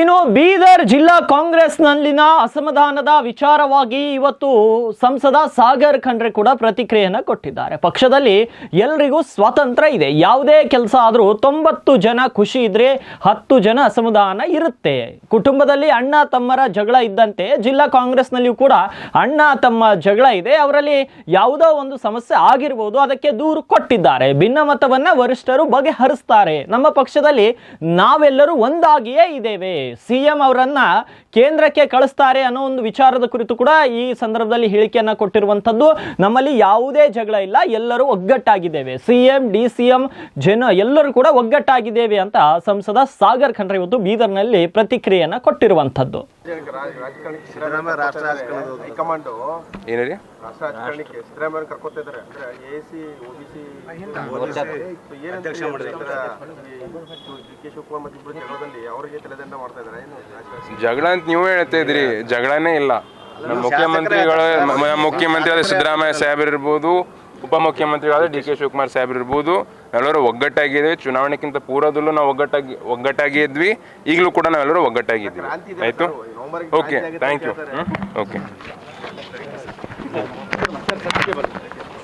ಇನ್ನು ಬೀದರ್ ಜಿಲ್ಲಾ ಕಾಂಗ್ರೆಸ್ನಲ್ಲಿನ ಅಸಮಾಧಾನದ ವಿಚಾರವಾಗಿ ಇವತ್ತು ಸಂಸದ ಸಾಗರ್ ಖಂಡ್ರೆ ಕೂಡ ಪ್ರತಿಕ್ರಿಯೆಯನ್ನು ಕೊಟ್ಟಿದ್ದಾರೆ. ಪಕ್ಷದಲ್ಲಿ ಎಲ್ರಿಗೂ ಸ್ವಾತಂತ್ರ್ಯ ಇದೆ. ಯಾವುದೇ ಕೆಲಸ ಆದರೂ ತೊಂಬತ್ತು ಜನ ಖುಷಿ ಇದ್ರೆ ಹತ್ತು ಜನ ಅಸಮಾಧಾನ ಇರುತ್ತೆ. ಕುಟುಂಬದಲ್ಲಿ ಅಣ್ಣ ತಮ್ಮರ ಜಗಳ ಇದ್ದಂತೆ ಜಿಲ್ಲಾ ಕಾಂಗ್ರೆಸ್ನಲ್ಲಿಯೂ ಕೂಡ ಅಣ್ಣ ತಮ್ಮ ಜಗಳ ಇದೆ. ಅವರಲ್ಲಿ ಯಾವುದೋ ಒಂದು ಸಮಸ್ಯೆ ಆಗಿರ್ಬೋದು, ಅದಕ್ಕೆ ದೂರು ಕೊಟ್ಟಿದ್ದಾರೆ. ಭಿನ್ನಮತವನ್ನ ವರಿಷ್ಠರು ಬಗೆಹರಿಸ್ತಾರೆ. ನಮ್ಮ ಪಕ್ಷದಲ್ಲಿ ನಾವೆಲ್ಲರೂ ಒಂದಾಗಿಯೇ ಇದ್ದೇವೆ. ಸಿಎಂ ಅವರನ್ನ ಕೇಂದ್ರಕ್ಕೆ ಕಳಿಸ್ತಾರೆ ಅನ್ನೋ ಒಂದು ವಿಚಾರದ ಕುರಿತು ಕೂಡ ಈ ಸಂದರ್ಭದಲ್ಲಿ ಹೇಳಿಕೆಯನ್ನ ಕೊಟ್ಟಿರುವಂತದ್ದು ನಮ್ಮಲ್ಲಿ ಯಾವುದೇ ಜಗಳ ಇಲ್ಲ. ಎಲ್ಲರೂ ಒಗ್ಗಟ್ಟಾಗಿದ್ದೇವೆ. ಸಿಎಂ ಡಿ ಸಿಎಂ ಜನ ಎಲ್ಲರೂ ಕೂಡ ಒಗ್ಗಟ್ಟಾಗಿದ್ದೇವೆ ಅಂತ ಸಂಸದ ಸಾಗರ್ ಖಂಡ್ರೆ ಇವತ್ತು ಬೀದರ್ನಲ್ಲಿ ಪ್ರತಿಕ್ರಿಯೆಯನ್ನ ಕೊಟ್ಟಿರುವಂತದ್ದು ಸಿದ್ದರಾಮಯ್ಯ ರಾಷ್ಟ್ರ ರಾಜಕಾರಣದ. ಹೈಕಮಾಂಡ್ ಏನ್ರಿ ರಾಷ್ಟ್ರ ರಾಜಕಾರಣಕ್ಕೆ ಸಿದ್ದರಾಮಯ್ಯ ಕರ್ಕೊತಾ ಇದಾರೆ ಅಂದ್ರೆ ಎ ಸಿ ಓಬಿಸಿ ಅಧ್ಯಕ್ಷ ಮಾಡಿದ್ರು. ಡಿ ಕೆ ಶಿವಕುಮಾರ್ ಮತ್ತು ಇಬ್ಬರು ಜಗಳದಲ್ಲಿ ಅವರಿಗೆ ತಲೆದಂಡ ಮಾಡ್ತಾ ಇದಾರೆ ಏನು ಜಗಳ ಅಂತ ನೀವು ಹೇಳ್ತಾ ಇದ್ರಿ ಜಗಳನೇ ಇಲ್ಲ. ನಮ್ಮ ಮುಖ್ಯಮಂತ್ರಿಗಳು ಮುಖ್ಯಮಂತ್ರಿ ಸಿದ್ದರಾಮಯ್ಯ ಸಾಹೇಬ್ ಇರ್ಬೋದು ಉಪಮುಖ್ಯಮಂತ್ರಿಗಳಾದ ಡಿ ಕೆ ಶಿವಕುಮಾರ್ ಸಾಹೇಬ್ ಇರ್ಬೋದು. ನಾವೆಲ್ಲರೂ ಒಗ್ಗಟ್ಟಾಗಿದ್ದೀವಿ. ಚುನಾವಣೆಗಿಂತ ಪೂರ್ವದಲ್ಲೂ ನಾವು ಒಗ್ಗಟ್ಟಾಗಿ ಒಗ್ಗಟ್ಟಾಗಿ ಇದ್ವಿ. ಈಗಲೂ ಕೂಡ ನಾವೆಲ್ಲರೂ ಒಗ್ಗಟ್ಟಾಗಿದ್ದೀವಿ. ಆಯ್ತು? ಓಕೆ. Thank you okay.